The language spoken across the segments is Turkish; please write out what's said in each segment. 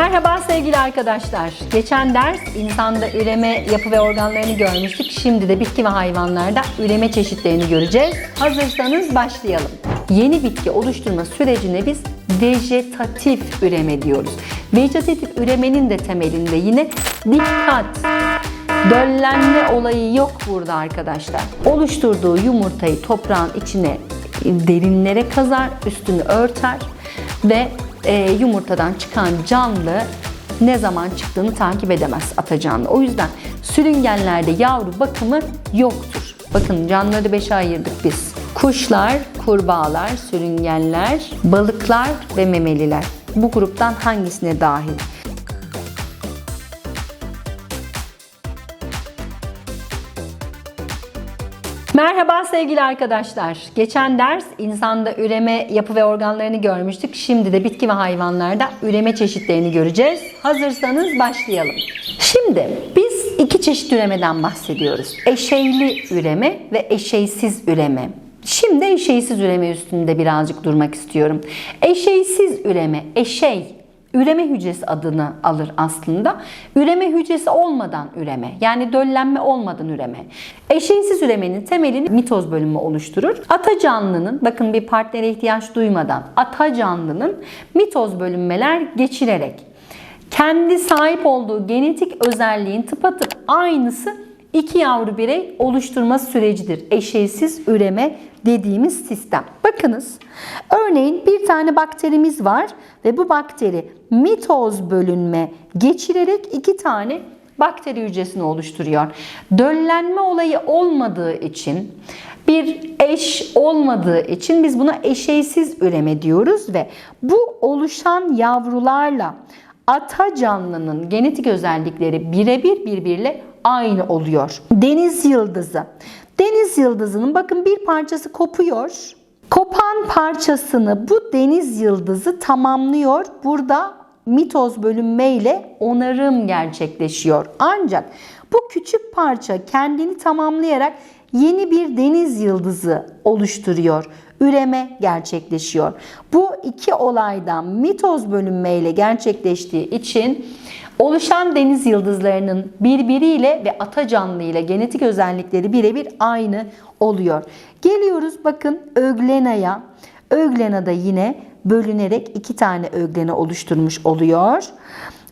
Merhaba sevgili arkadaşlar. Geçen ders insanda üreme yapı ve organlarını görmüştük. Şimdi de bitki ve hayvanlarda üreme çeşitlerini göreceğiz. Hazırsanız başlayalım. Yeni bitki oluşturma sürecine biz vejetatif üreme diyoruz. Vejetatif üremenin de temelinde yine dikkat, döllenme olayı yok burada arkadaşlar. Oluşturduğu yumurtayı toprağın içine derinlere kazar, üstünü örter ve e, yumurtadan çıkan canlı ne zaman çıktığını takip edemez ata. O yüzden sürüngenlerde yavru bakımı yoktur. Bakın canlıları beşe ayırdık biz. Kuşlar, kurbağalar, sürüngenler, balıklar ve memeliler. Bu gruptan hangisine dahil? Merhaba sevgili arkadaşlar. Geçen ders insanda üreme yapı ve organlarını görmüştük. Şimdi de bitki ve hayvanlarda üreme çeşitlerini göreceğiz. Hazırsanız başlayalım. Şimdi biz iki çeşit üremeden bahsediyoruz. Eşeyli üreme ve eşeysiz üreme. Şimdi eşeysiz üreme üstünde birazcık durmak istiyorum. Eşeysiz üreme, eşey üreme hücresi adını alır aslında. Üreme hücresi olmadan üreme yani döllenme olmadan üreme. Eşeğsiz üremenin temelini mitoz bölünme oluşturur. Ata canlının bakın bir partnere ihtiyaç duymadan ata canlının mitoz bölünmeler geçirerek kendi sahip olduğu genetik özelliğin tıpatıp aynısı iki yavru birey oluşturma sürecidir. Eşeğsiz üreme dediğimiz sistem. Bakınız örneğin bir tane bakterimiz var ve bu bakteri mitoz bölünme geçirerek iki tane bakteri hücresini oluşturuyor. Döllenme olayı olmadığı için bir eş olmadığı için biz buna eşeysiz üreme diyoruz ve bu oluşan yavrularla ata canlının genetik özellikleri birebir birbiriyle aynı oluyor. Deniz yıldızı. Deniz yıldızının bakın bir parçası kopuyor. Kopan parçasını bu deniz yıldızı tamamlıyor. Burada mitoz bölünmeyle onarım gerçekleşiyor. Ancak bu küçük parça kendini tamamlayarak yeni bir deniz yıldızı oluşturuyor. Üreme gerçekleşiyor. Bu iki olaydan mitoz bölünmeyle gerçekleştiği için oluşan deniz yıldızlarının birbiriyle ve ata canlı ile genetik özellikleri birebir aynı oluyor. Geliyoruz bakın Öglena'ya. Öglena da yine bölünerek iki tane öglene oluşturmuş oluyor.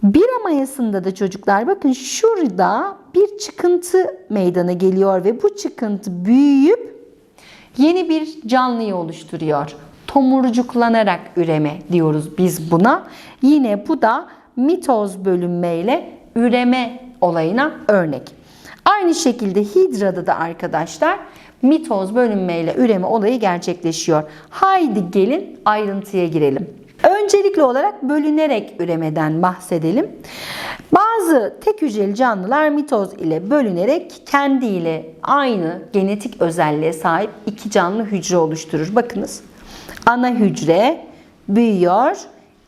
Bir mayasında da çocuklar bakın şurada bir çıkıntı meydana geliyor ve bu çıkıntı büyüyüp yeni bir canlıyı oluşturuyor. Tomurcuklanarak üreme diyoruz biz buna. Yine bu da mitoz bölünmeyle üreme olayına örnek. Aynı şekilde hidrada da arkadaşlar mitoz bölünmeyle üreme olayı gerçekleşiyor. Haydi gelin ayrıntıya girelim. Öncelikli olarak bölünerek üremeden bahsedelim. Bazı tek hücreli canlılar mitoz ile bölünerek kendiyle aynı genetik özelliğe sahip iki canlı hücre oluşturur. Bakınız ana hücre büyüyor,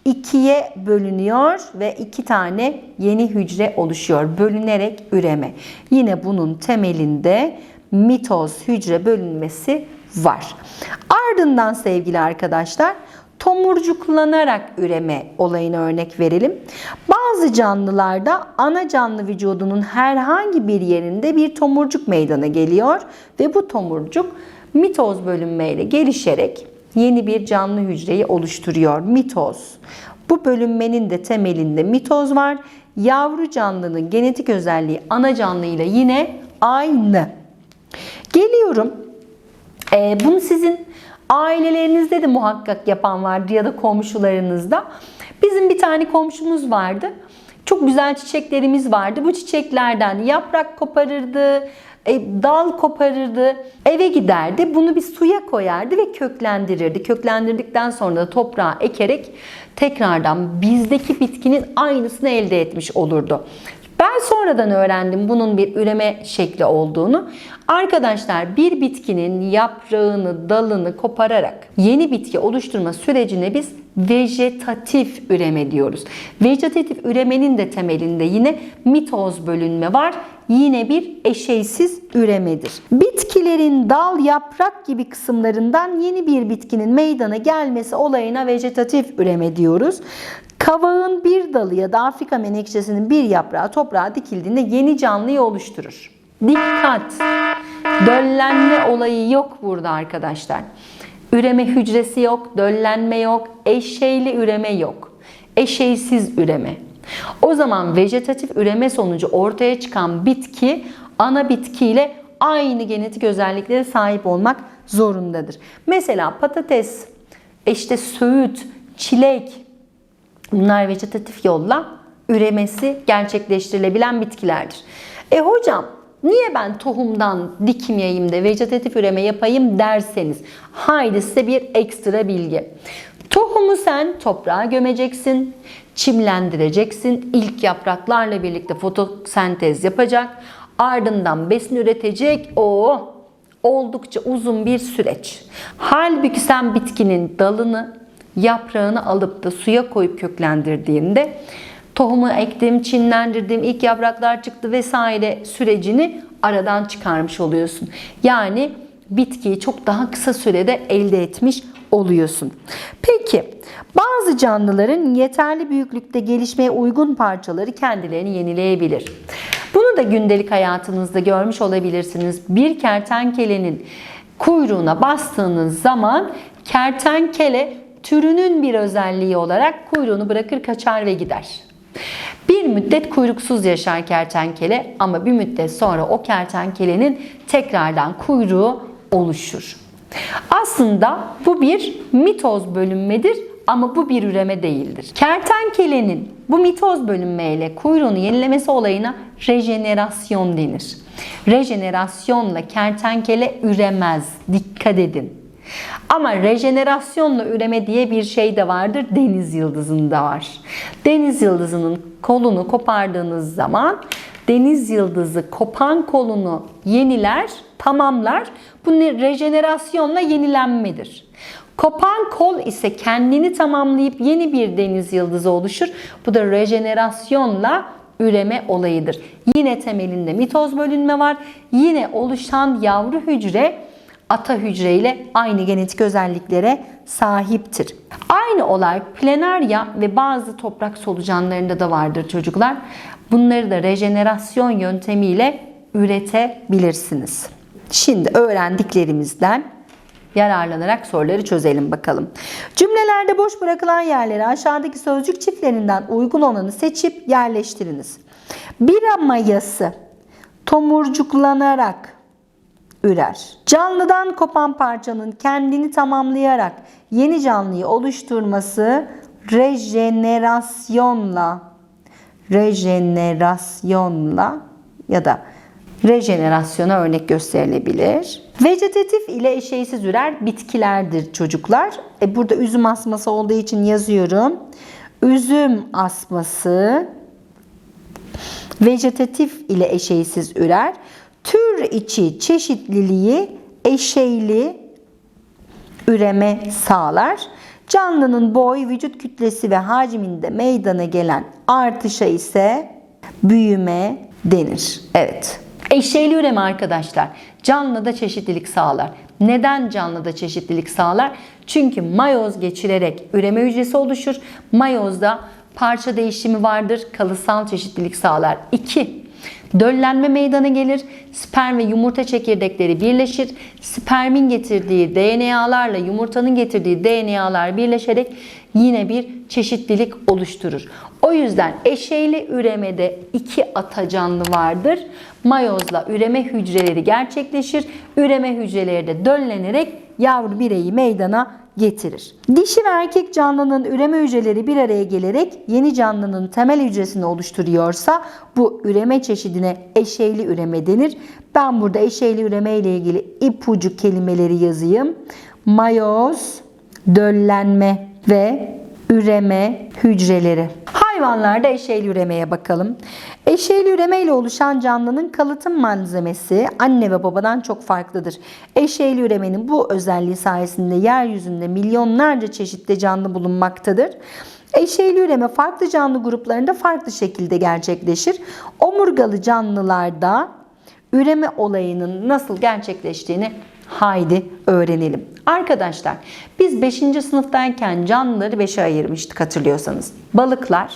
ikiye bölünüyor ve iki tane yeni hücre oluşuyor. Bölünerek üreme. Yine bunun temelinde mitoz hücre bölünmesi var. Ardından sevgili arkadaşlar tomurcuklanarak üreme olayına örnek verelim. Bazı canlılarda ana canlı vücudunun herhangi bir yerinde bir tomurcuk meydana geliyor ve bu tomurcuk mitoz bölünmeyle gelişerek yeni bir canlı hücreyi oluşturuyor. Mitoz. Bu bölünmenin de temelinde mitoz var. Yavru canlının genetik özelliği ana canlı ile yine aynı. Geliyorum. Ee, bunu sizin ailelerinizde de muhakkak yapan vardı ya da komşularınızda. Bizim bir tane komşumuz vardı. Çok güzel çiçeklerimiz vardı. Bu çiçeklerden yaprak koparırdı, e, dal koparırdı, eve giderdi. Bunu bir suya koyardı ve köklendirirdi. Köklendirdikten sonra da toprağa ekerek tekrardan bizdeki bitkinin aynısını elde etmiş olurdu. Ben sonradan öğrendim bunun bir üreme şekli olduğunu. Arkadaşlar bir bitkinin yaprağını, dalını kopararak yeni bitki oluşturma sürecine biz vejetatif üreme diyoruz. Vejetatif üremenin de temelinde yine mitoz bölünme var. yine bir eşeysiz üremedir. Bitkilerin dal, yaprak gibi kısımlarından yeni bir bitkinin meydana gelmesi olayına vejetatif üreme diyoruz. Kavağın bir dalı ya da Afrika menekşesinin bir yaprağı toprağa dikildiğinde yeni canlıyı oluşturur. Dikkat! Döllenme olayı yok burada arkadaşlar. Üreme hücresi yok, döllenme yok, eşeyli üreme yok. Eşeysiz üreme. O zaman vejetatif üreme sonucu ortaya çıkan bitki ana bitkiyle aynı genetik özelliklere sahip olmak zorundadır. Mesela patates, işte söğüt, çilek bunlar vejetatif yolla üremesi gerçekleştirilebilen bitkilerdir. E hocam niye ben tohumdan dikim yayayım da vejetatif üreme yapayım derseniz haydi size bir ekstra bilgi. Tohumu sen toprağa gömeceksin, çimlendireceksin. İlk yapraklarla birlikte fotosentez yapacak. Ardından besin üretecek. O oldukça uzun bir süreç. Halbuki sen bitkinin dalını, yaprağını alıp da suya koyup köklendirdiğinde tohumu ektim, çimlendirdim, ilk yapraklar çıktı vesaire sürecini aradan çıkarmış oluyorsun. Yani bitkiyi çok daha kısa sürede elde etmiş oluyorsun. Peki bazı canlıların yeterli büyüklükte gelişmeye uygun parçaları kendilerini yenileyebilir. Bunu da gündelik hayatınızda görmüş olabilirsiniz. Bir kertenkelenin kuyruğuna bastığınız zaman kertenkele türünün bir özelliği olarak kuyruğunu bırakır kaçar ve gider. Bir müddet kuyruksuz yaşar kertenkele ama bir müddet sonra o kertenkelenin tekrardan kuyruğu oluşur. Aslında bu bir mitoz bölünmedir ama bu bir üreme değildir. Kertenkelenin bu mitoz bölünmeyle kuyruğunu yenilemesi olayına rejenerasyon denir. Rejenerasyonla kertenkele üremez. Dikkat edin. Ama rejenerasyonla üreme diye bir şey de vardır. Deniz yıldızında var. Deniz yıldızının kolunu kopardığınız zaman deniz yıldızı kopan kolunu yeniler, tamamlar. Bu ne- rejenerasyonla yenilenmedir. Kopan kol ise kendini tamamlayıp yeni bir deniz yıldızı oluşur. Bu da rejenerasyonla üreme olayıdır. Yine temelinde mitoz bölünme var. Yine oluşan yavru hücre ata hücre ile aynı genetik özelliklere sahiptir. Aynı olay planarya ve bazı toprak solucanlarında da vardır çocuklar. Bunları da rejenerasyon yöntemiyle üretebilirsiniz. Şimdi öğrendiklerimizden yararlanarak soruları çözelim bakalım. Cümlelerde boş bırakılan yerlere aşağıdaki sözcük çiftlerinden uygun olanı seçip yerleştiriniz. Bira mayası tomurcuklanarak ürer. Canlıdan kopan parçanın kendini tamamlayarak yeni canlıyı oluşturması rejenerasyonla rejenerasyonla ya da rejenerasyona örnek gösterilebilir. Vejetatif ile eşeysiz ürer bitkilerdir çocuklar. E burada üzüm asması olduğu için yazıyorum. Üzüm asması vejetatif ile eşeysiz ürer. Tür içi çeşitliliği eşeyli üreme sağlar. Canlının boy, vücut kütlesi ve hacminde meydana gelen artışa ise büyüme denir. Evet. Eşeyli üreme arkadaşlar canlıda çeşitlilik sağlar. Neden canlıda çeşitlilik sağlar? Çünkü mayoz geçirerek üreme hücresi oluşur. Mayozda parça değişimi vardır. Kalısal çeşitlilik sağlar. 2. Döllenme meydana gelir. Sperm ve yumurta çekirdekleri birleşir. Spermin getirdiği DNA'larla yumurtanın getirdiği DNA'lar birleşerek yine bir çeşitlilik oluşturur. O yüzden eşeyli üremede iki ata canlı vardır. Mayozla üreme hücreleri gerçekleşir. Üreme hücreleri de döllenerek yavru bireyi meydana getirir. Dişi ve erkek canlının üreme hücreleri bir araya gelerek yeni canlının temel hücresini oluşturuyorsa bu üreme çeşidine eşeyli üreme denir. Ben burada eşeyli üreme ile ilgili ipucu kelimeleri yazayım. Mayoz, döllenme ve üreme hücreleri. Hayvanlarda eşeyli üremeye bakalım. Eşeğli üreme ile oluşan canlının kalıtım malzemesi anne ve babadan çok farklıdır. Eşeğli üremenin bu özelliği sayesinde yeryüzünde milyonlarca çeşitli canlı bulunmaktadır. Eşeğli üreme farklı canlı gruplarında farklı şekilde gerçekleşir. Omurgalı canlılarda üreme olayının nasıl gerçekleştiğini haydi öğrenelim. Arkadaşlar biz 5. sınıftayken canlıları 5'e ayırmıştık hatırlıyorsanız. Balıklar,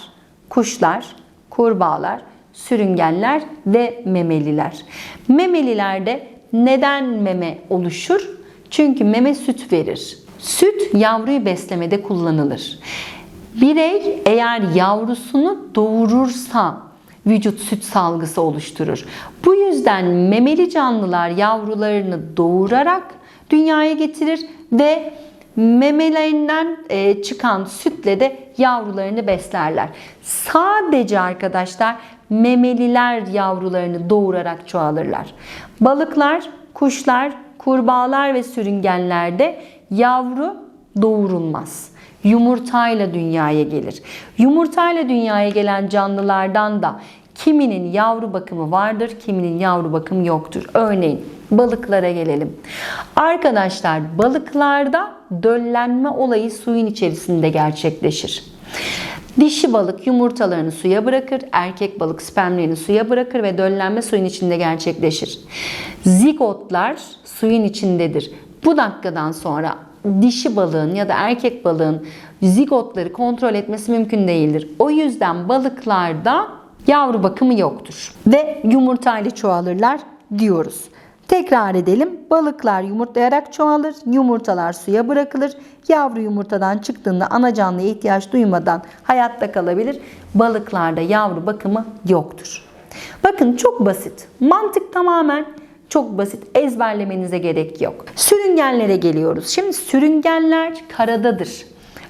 kuşlar, kurbağalar, sürüngenler ve memeliler. Memelilerde neden meme oluşur? Çünkü meme süt verir. Süt yavruyu beslemede kullanılır. Birey eğer yavrusunu doğurursa vücut süt salgısı oluşturur. Bu yüzden memeli canlılar yavrularını doğurarak dünyaya getirir ve memelerinden e, çıkan sütle de yavrularını beslerler. Sadece arkadaşlar memeliler yavrularını doğurarak çoğalırlar. Balıklar, kuşlar, kurbağalar ve sürüngenlerde yavru doğurulmaz yumurtayla dünyaya gelir. Yumurtayla dünyaya gelen canlılardan da kiminin yavru bakımı vardır, kiminin yavru bakımı yoktur. Örneğin balıklara gelelim. Arkadaşlar balıklarda döllenme olayı suyun içerisinde gerçekleşir. Dişi balık yumurtalarını suya bırakır, erkek balık spermlerini suya bırakır ve döllenme suyun içinde gerçekleşir. Zigotlar suyun içindedir. Bu dakikadan sonra dişi balığın ya da erkek balığın zigotları kontrol etmesi mümkün değildir. O yüzden balıklarda yavru bakımı yoktur ve yumurtayla çoğalırlar diyoruz. Tekrar edelim. Balıklar yumurtlayarak çoğalır, yumurtalar suya bırakılır. Yavru yumurtadan çıktığında ana canlıya ihtiyaç duymadan hayatta kalabilir. Balıklarda yavru bakımı yoktur. Bakın çok basit. Mantık tamamen çok basit. Ezberlemenize gerek yok. Sürüngenlere geliyoruz. Şimdi sürüngenler karadadır.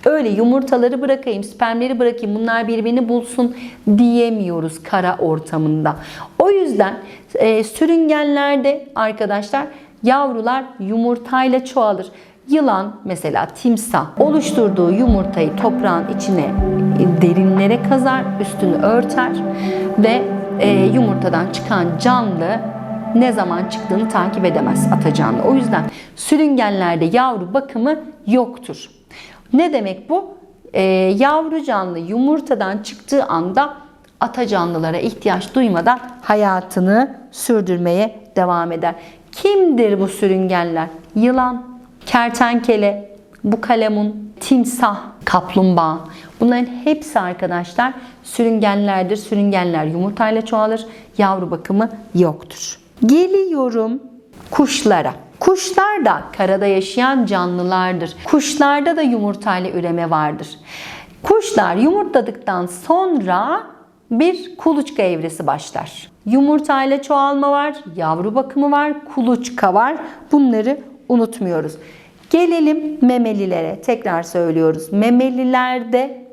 Öyle yumurtaları bırakayım, spermleri bırakayım bunlar birbirini bulsun diyemiyoruz kara ortamında. O yüzden e, sürüngenlerde arkadaşlar yavrular yumurtayla çoğalır. Yılan mesela timsah oluşturduğu yumurtayı toprağın içine e, derinlere kazar, üstünü örter ve e, yumurtadan çıkan canlı ne zaman çıktığını takip edemez atacağını. O yüzden sürüngenlerde yavru bakımı yoktur. Ne demek bu? Ee, yavru canlı yumurtadan çıktığı anda ata canlılara ihtiyaç duymadan hayatını sürdürmeye devam eder. Kimdir bu sürüngenler? Yılan, kertenkele, bu kalemun, timsah, kaplumbağa. Bunların hepsi arkadaşlar sürüngenlerdir. Sürüngenler yumurtayla çoğalır. Yavru bakımı yoktur. Geliyorum kuşlara. Kuşlar da karada yaşayan canlılardır. Kuşlarda da yumurtayla üreme vardır. Kuşlar yumurtladıktan sonra bir kuluçka evresi başlar. Yumurtayla çoğalma var, yavru bakımı var, kuluçka var. Bunları unutmuyoruz. Gelelim memelilere. Tekrar söylüyoruz. Memelilerde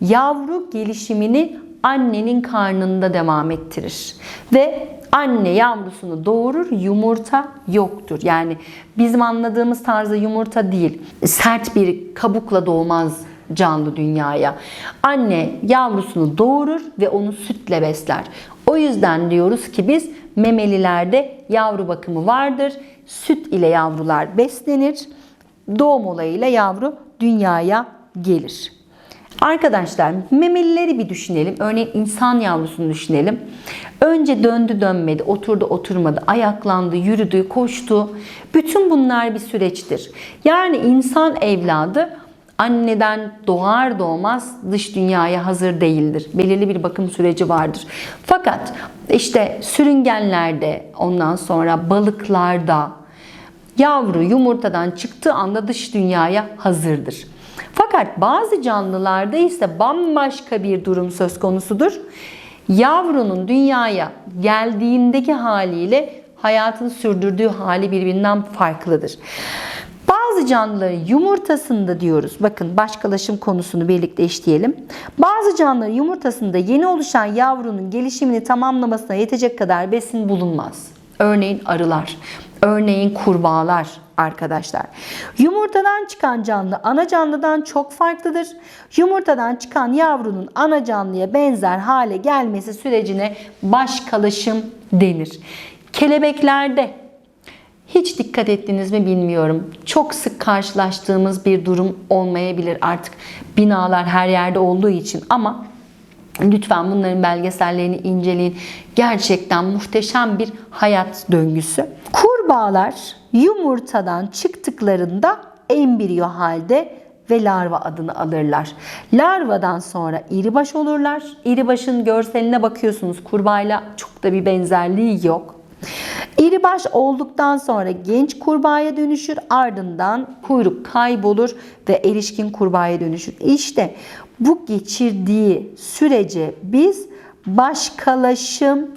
yavru gelişimini annenin karnında devam ettirir. Ve anne yavrusunu doğurur, yumurta yoktur. Yani bizim anladığımız tarzda yumurta değil. Sert bir kabukla doğmaz canlı dünyaya. Anne yavrusunu doğurur ve onu sütle besler. O yüzden diyoruz ki biz memelilerde yavru bakımı vardır. Süt ile yavrular beslenir. Doğum olayıyla yavru dünyaya gelir. Arkadaşlar memelileri bir düşünelim. Örneğin insan yavrusunu düşünelim. Önce döndü dönmedi, oturdu oturmadı, ayaklandı, yürüdü, koştu. Bütün bunlar bir süreçtir. Yani insan evladı anneden doğar doğmaz dış dünyaya hazır değildir. Belirli bir bakım süreci vardır. Fakat işte sürüngenlerde, ondan sonra balıklarda yavru yumurtadan çıktığı anda dış dünyaya hazırdır. Fakat bazı canlılarda ise bambaşka bir durum söz konusudur. Yavrunun dünyaya geldiğindeki haliyle hayatını sürdürdüğü hali birbirinden farklıdır. Bazı canlıların yumurtasında diyoruz. Bakın başkalaşım konusunu birlikte işleyelim. Bazı canlıların yumurtasında yeni oluşan yavrunun gelişimini tamamlamasına yetecek kadar besin bulunmaz. Örneğin arılar, örneğin kurbağalar, arkadaşlar. Yumurtadan çıkan canlı ana canlıdan çok farklıdır. Yumurtadan çıkan yavrunun ana canlıya benzer hale gelmesi sürecine baş kalaşım denir. Kelebeklerde hiç dikkat ettiniz mi bilmiyorum. Çok sık karşılaştığımız bir durum olmayabilir artık binalar her yerde olduğu için ama lütfen bunların belgesellerini inceleyin. Gerçekten muhteşem bir hayat döngüsü. Kurbağalar yumurtadan çıktıklarında embriyo halde ve larva adını alırlar. Larvadan sonra iribaş olurlar. İribaşın görseline bakıyorsunuz kurbağayla çok da bir benzerliği yok. İribaş olduktan sonra genç kurbağaya dönüşür ardından kuyruk kaybolur ve erişkin kurbağaya dönüşür. İşte bu geçirdiği sürece biz başkalaşım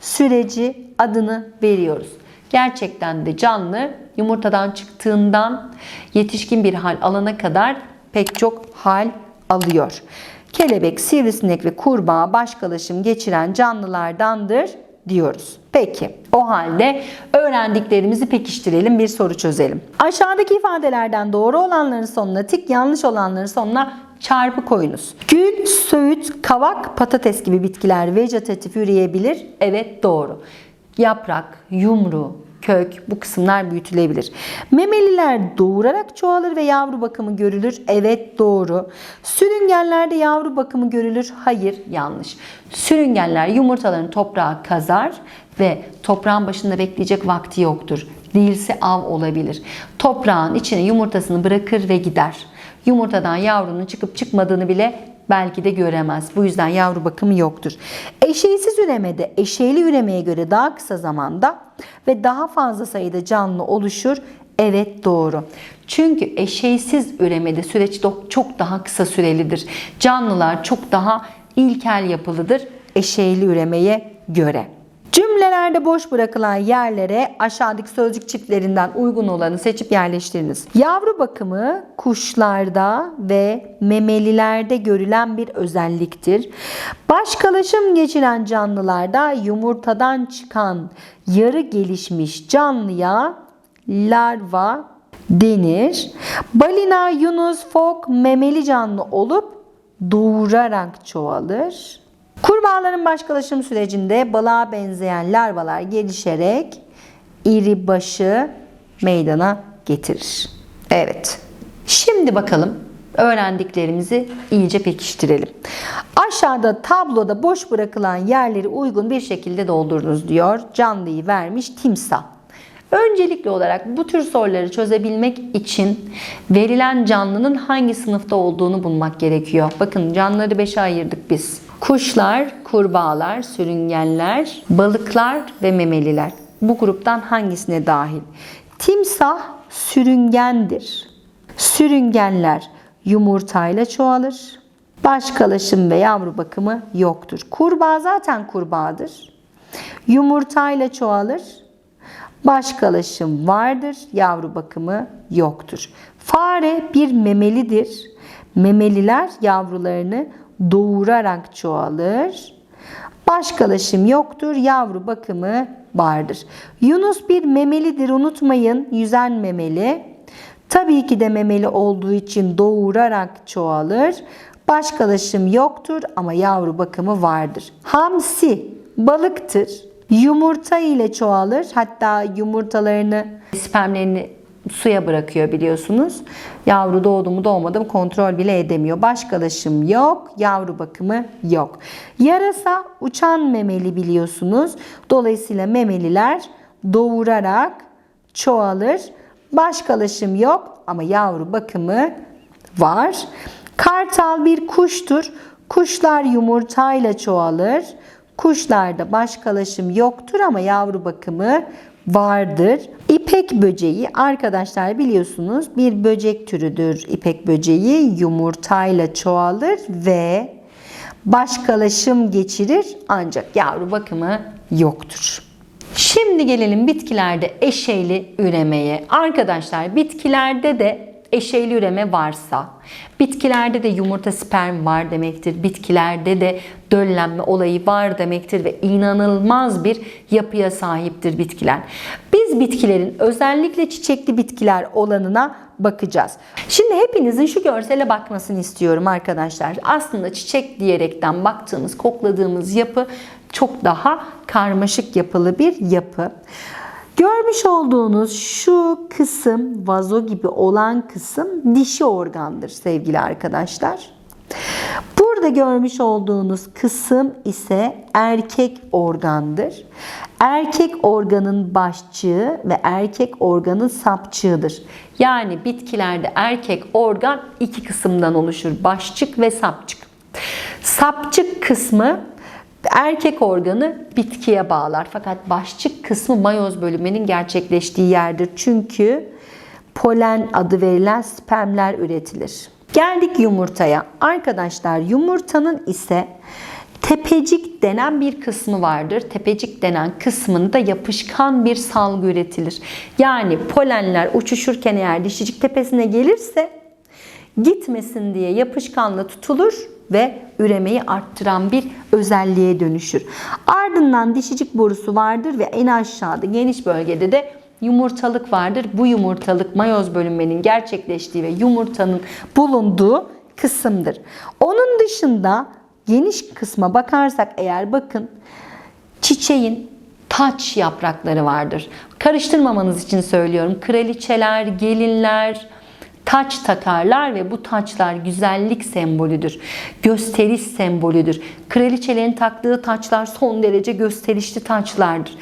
süreci adını veriyoruz. Gerçekten de canlı yumurtadan çıktığından yetişkin bir hal alana kadar pek çok hal alıyor. Kelebek, sivrisinek ve kurbağa başkalaşım geçiren canlılardandır diyoruz. Peki o halde öğrendiklerimizi pekiştirelim bir soru çözelim. Aşağıdaki ifadelerden doğru olanların sonuna tik yanlış olanların sonuna çarpı koyunuz. Gül, söğüt, kavak, patates gibi bitkiler vejetatif üreyebilir. Evet doğru. Yaprak, yumru, kök bu kısımlar büyütülebilir. Memeliler doğurarak çoğalır ve yavru bakımı görülür. Evet doğru. Sürüngenlerde yavru bakımı görülür. Hayır yanlış. Sürüngenler yumurtalarını toprağa kazar ve toprağın başında bekleyecek vakti yoktur. Değilse av olabilir. Toprağın içine yumurtasını bırakır ve gider. Yumurtadan yavrunun çıkıp çıkmadığını bile belki de göremez. Bu yüzden yavru bakımı yoktur. Eşeğsiz üremede eşeğli üremeye göre daha kısa zamanda ve daha fazla sayıda canlı oluşur. Evet doğru. Çünkü eşeğsiz üremede süreç çok daha kısa sürelidir. Canlılar çok daha ilkel yapılıdır eşeğli üremeye göre. Cümlelerde boş bırakılan yerlere aşağıdaki sözcük çiftlerinden uygun olanı seçip yerleştiriniz. Yavru bakımı kuşlarda ve memelilerde görülen bir özelliktir. Başkalaşım geçiren canlılarda yumurtadan çıkan yarı gelişmiş canlıya larva denir. Balina, yunus, fok memeli canlı olup doğurarak çoğalır. Kurbağaların başkalaşım sürecinde balığa benzeyen larvalar gelişerek iri başı meydana getirir. Evet. Şimdi bakalım öğrendiklerimizi iyice pekiştirelim. Aşağıda tabloda boş bırakılan yerleri uygun bir şekilde doldurunuz diyor. Canlıyı vermiş timsah. Öncelikli olarak bu tür soruları çözebilmek için verilen canlının hangi sınıfta olduğunu bulmak gerekiyor. Bakın canlıları beşe ayırdık biz. Kuşlar, kurbağalar, sürüngenler, balıklar ve memeliler. Bu gruptan hangisine dahil? Timsah sürüngendir. Sürüngenler yumurtayla çoğalır. Başkalaşım ve yavru bakımı yoktur. Kurbağa zaten kurbağadır. Yumurtayla çoğalır. Başkalaşım vardır, yavru bakımı yoktur. Fare bir memelidir. Memeliler yavrularını doğurarak çoğalır. Başkalaşım yoktur, yavru bakımı vardır. Yunus bir memelidir unutmayın, yüzen memeli. Tabii ki de memeli olduğu için doğurarak çoğalır. Başkalaşım yoktur ama yavru bakımı vardır. Hamsi balıktır. Yumurta ile çoğalır. Hatta yumurtalarını, spermlerini suya bırakıyor biliyorsunuz. Yavru doğdu mu doğmadı mı kontrol bile edemiyor. Başkalaşım yok, yavru bakımı yok. Yarasa uçan memeli biliyorsunuz. Dolayısıyla memeliler doğurarak çoğalır. Başkalaşım yok ama yavru bakımı var. Kartal bir kuştur. Kuşlar yumurtayla çoğalır. Kuşlarda başkalaşım yoktur ama yavru bakımı vardır. İpek böceği arkadaşlar biliyorsunuz bir böcek türüdür. İpek böceği yumurtayla çoğalır ve başkalaşım geçirir ancak yavru bakımı yoktur. Şimdi gelelim bitkilerde eşeyli üremeye. Arkadaşlar bitkilerde de eşeyli üreme varsa, bitkilerde de yumurta sperm var demektir. Bitkilerde de döllenme olayı var demektir ve inanılmaz bir yapıya sahiptir bitkiler. Biz bitkilerin özellikle çiçekli bitkiler olanına bakacağız. Şimdi hepinizin şu görsele bakmasını istiyorum arkadaşlar. Aslında çiçek diyerekten baktığımız, kokladığımız yapı çok daha karmaşık yapılı bir yapı. Görmüş olduğunuz şu kısım, vazo gibi olan kısım dişi organdır sevgili arkadaşlar. Burada görmüş olduğunuz kısım ise erkek organdır. Erkek organın başçığı ve erkek organın sapçığıdır. Yani bitkilerde erkek organ iki kısımdan oluşur. Başçık ve sapçık. Sapçık kısmı erkek organı bitkiye bağlar. Fakat başçık kısmı mayoz bölünmenin gerçekleştiği yerdir. Çünkü polen adı verilen spermler üretilir. Geldik yumurtaya. Arkadaşlar yumurtanın ise tepecik denen bir kısmı vardır. Tepecik denen kısmında yapışkan bir salgı üretilir. Yani polenler uçuşurken eğer dişicik tepesine gelirse gitmesin diye yapışkanla tutulur ve üremeyi arttıran bir özelliğe dönüşür. Ardından dişicik borusu vardır ve en aşağıda geniş bölgede de yumurtalık vardır. Bu yumurtalık mayoz bölünmenin gerçekleştiği ve yumurtanın bulunduğu kısımdır. Onun dışında geniş kısma bakarsak eğer bakın çiçeğin taç yaprakları vardır. Karıştırmamanız için söylüyorum. Kraliçeler, gelinler, taç takarlar ve bu taçlar güzellik sembolüdür. Gösteriş sembolüdür. Kraliçelerin taktığı taçlar son derece gösterişli taçlardır.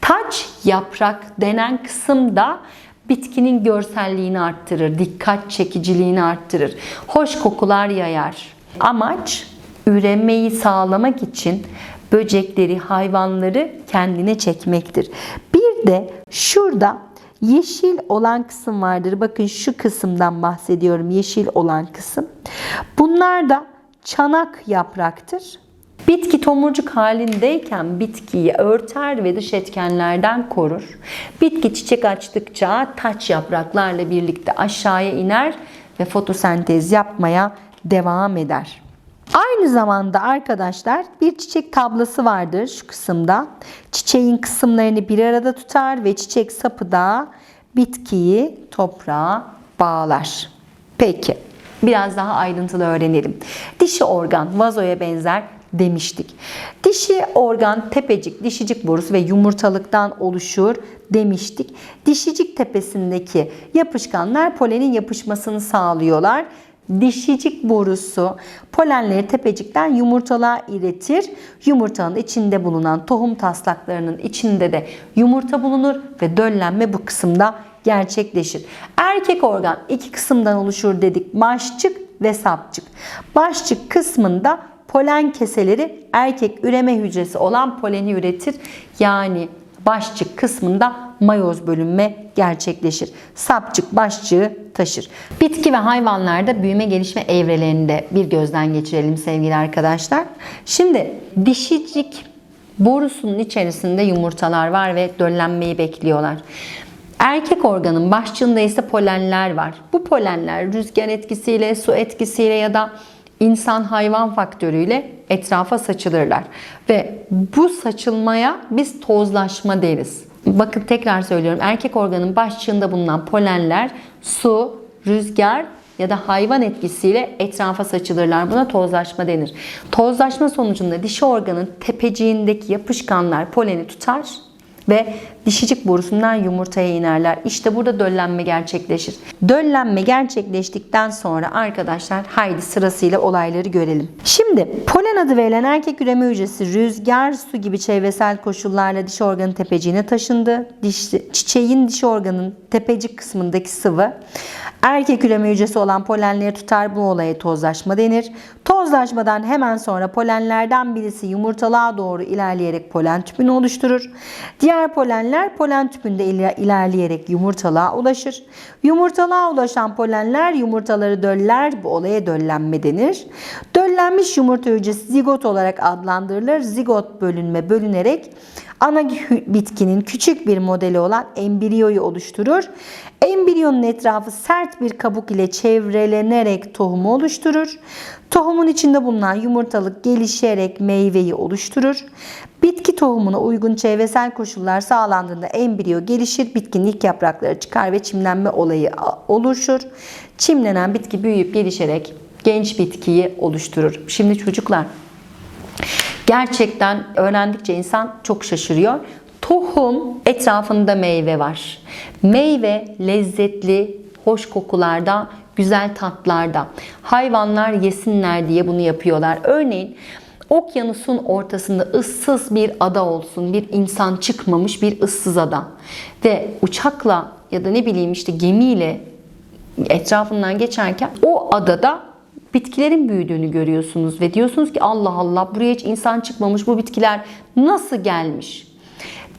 Taç yaprak denen kısımda bitkinin görselliğini arttırır, dikkat çekiciliğini arttırır, hoş kokular yayar. Amaç üremeyi sağlamak için böcekleri, hayvanları kendine çekmektir. Bir de şurada yeşil olan kısım vardır. Bakın şu kısımdan bahsediyorum. Yeşil olan kısım. Bunlar da çanak yapraktır. Bitki tomurcuk halindeyken bitkiyi örter ve dış etkenlerden korur. Bitki çiçek açtıkça taç yapraklarla birlikte aşağıya iner ve fotosentez yapmaya devam eder. Aynı zamanda arkadaşlar bir çiçek tablası vardır şu kısımda. Çiçeğin kısımlarını bir arada tutar ve çiçek sapı da bitkiyi toprağa bağlar. Peki biraz daha ayrıntılı öğrenelim. Dişi organ vazoya benzer demiştik. Dişi organ tepecik, dişicik borusu ve yumurtalıktan oluşur demiştik. Dişicik tepesindeki yapışkanlar polenin yapışmasını sağlıyorlar dişicik borusu polenleri tepecikten yumurtalığa iletir. Yumurtanın içinde bulunan tohum taslaklarının içinde de yumurta bulunur ve döllenme bu kısımda gerçekleşir. Erkek organ iki kısımdan oluşur dedik. Başçık ve sapçık. Başçık kısmında polen keseleri erkek üreme hücresi olan poleni üretir. Yani başçık kısmında mayoz bölünme gerçekleşir. Sapçık başçığı taşır. Bitki ve hayvanlarda büyüme gelişme evrelerinde bir gözden geçirelim sevgili arkadaşlar. Şimdi dişicik borusunun içerisinde yumurtalar var ve döllenmeyi bekliyorlar. Erkek organın başçığında ise polenler var. Bu polenler rüzgar etkisiyle, su etkisiyle ya da insan hayvan faktörüyle etrafa saçılırlar. Ve bu saçılmaya biz tozlaşma deriz. Bakın tekrar söylüyorum. Erkek organın başçığında bulunan polenler su, rüzgar ya da hayvan etkisiyle etrafa saçılırlar. Buna tozlaşma denir. Tozlaşma sonucunda dişi organın tepeciğindeki yapışkanlar poleni tutar ve dişicik borusundan yumurtaya inerler. İşte burada döllenme gerçekleşir. Döllenme gerçekleştikten sonra arkadaşlar haydi sırasıyla olayları görelim. Şimdi polen adı verilen erkek üreme hücresi rüzgar, su gibi çevresel koşullarla dişi organın tepeciğine taşındı. Diş, çiçeğin dişi organın tepecik kısmındaki sıvı erkek üreme hücresi olan polenleri tutar. Bu olaya tozlaşma denir. Tozlaşmadan hemen sonra polenlerden birisi yumurtalığa doğru ilerleyerek polen tüpünü oluşturur. Diğer polenler polen tüpünde ilerleyerek yumurtalığa ulaşır. Yumurtalığa ulaşan polenler yumurtaları döller. Bu olaya döllenme denir. Döllenmiş yumurta hücresi zigot olarak adlandırılır. Zigot bölünme bölünerek ana bitkinin küçük bir modeli olan embriyoyu oluşturur. Embriyonun etrafı sert bir kabuk ile çevrelenerek tohumu oluşturur. Tohumun içinde bulunan yumurtalık gelişerek meyveyi oluşturur. Bitki tohumuna uygun çevresel koşullar sağlandığında embriyo gelişir, bitkinin ilk yaprakları çıkar ve çimlenme olayı oluşur. Çimlenen bitki büyüyüp gelişerek genç bitkiyi oluşturur. Şimdi çocuklar Gerçekten öğrendikçe insan çok şaşırıyor. Tohum etrafında meyve var. Meyve lezzetli, hoş kokularda, güzel tatlarda. Hayvanlar yesinler diye bunu yapıyorlar. Örneğin okyanusun ortasında ıssız bir ada olsun, bir insan çıkmamış bir ıssız ada ve uçakla ya da ne bileyim işte gemiyle etrafından geçerken o adada bitkilerin büyüdüğünü görüyorsunuz ve diyorsunuz ki Allah Allah buraya hiç insan çıkmamış bu bitkiler nasıl gelmiş?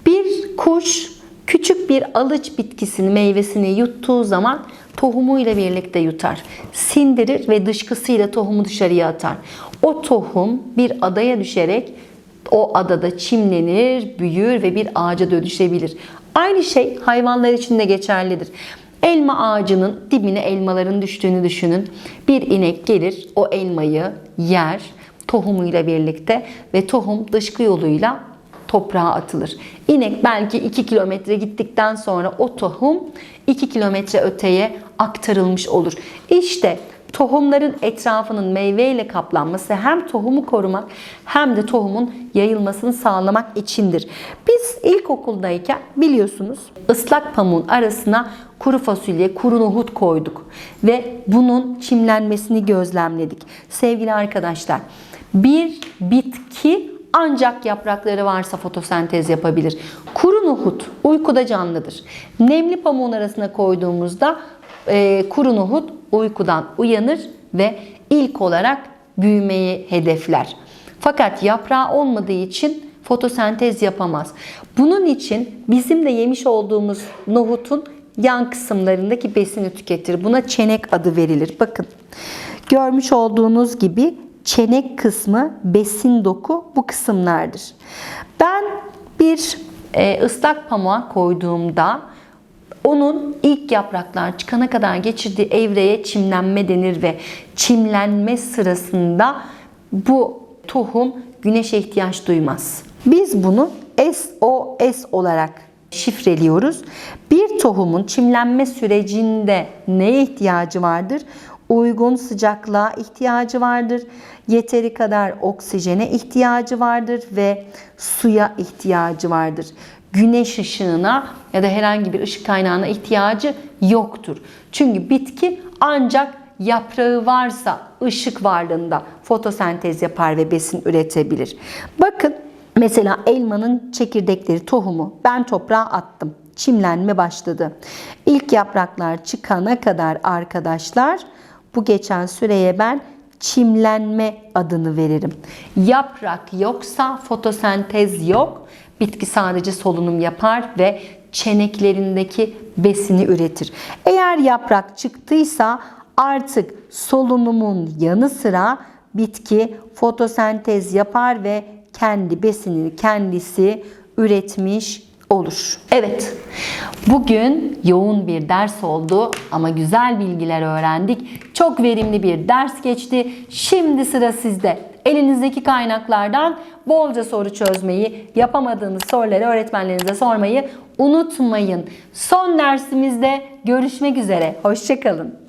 Bir kuş küçük bir alıç bitkisini meyvesini yuttuğu zaman tohumuyla birlikte yutar. Sindirir ve dışkısıyla tohumu dışarıya atar. O tohum bir adaya düşerek o adada çimlenir, büyür ve bir ağaca dönüşebilir. Aynı şey hayvanlar için de geçerlidir. Elma ağacının dibine elmaların düştüğünü düşünün. Bir inek gelir, o elmayı yer tohumuyla birlikte ve tohum dışkı yoluyla toprağa atılır. İnek belki 2 kilometre gittikten sonra o tohum 2 kilometre öteye aktarılmış olur. İşte tohumların etrafının meyveyle kaplanması hem tohumu korumak hem de tohumun yayılmasını sağlamak içindir. Biz ilkokuldayken biliyorsunuz ıslak pamuğun arasına kuru fasulye, kuru nohut koyduk ve bunun çimlenmesini gözlemledik. Sevgili arkadaşlar, bir bitki ancak yaprakları varsa fotosentez yapabilir. Kuru nohut uykuda canlıdır. Nemli pamuğun arasına koyduğumuzda e, kuru nohut uykudan uyanır ve ilk olarak büyümeyi hedefler. Fakat yaprağı olmadığı için fotosentez yapamaz. Bunun için bizim de yemiş olduğumuz nohutun yan kısımlarındaki besini tüketir. Buna çenek adı verilir. Bakın görmüş olduğunuz gibi çenek kısmı besin doku bu kısımlardır. Ben bir e, ıslak pamuğa koyduğumda onun ilk yapraklar çıkana kadar geçirdiği evreye çimlenme denir ve çimlenme sırasında bu tohum güneşe ihtiyaç duymaz. Biz bunu SOS olarak şifreliyoruz. Bir tohumun çimlenme sürecinde neye ihtiyacı vardır? Uygun sıcaklığa ihtiyacı vardır. Yeteri kadar oksijene ihtiyacı vardır ve suya ihtiyacı vardır. Güneş ışığına ya da herhangi bir ışık kaynağına ihtiyacı yoktur. Çünkü bitki ancak yaprağı varsa ışık varlığında fotosentez yapar ve besin üretebilir. Bakın mesela elmanın çekirdekleri, tohumu ben toprağa attım. Çimlenme başladı. İlk yapraklar çıkana kadar arkadaşlar bu geçen süreye ben çimlenme adını veririm. Yaprak yoksa fotosentez yok. Bitki sadece solunum yapar ve çeneklerindeki besini üretir. Eğer yaprak çıktıysa artık solunumun yanı sıra bitki fotosentez yapar ve kendi besinini kendisi üretmiş olur. Evet, bugün yoğun bir ders oldu ama güzel bilgiler öğrendik. Çok verimli bir ders geçti. Şimdi sıra sizde. Elinizdeki kaynaklardan bolca soru çözmeyi, yapamadığınız soruları öğretmenlerinize sormayı unutmayın. Son dersimizde görüşmek üzere. Hoşçakalın.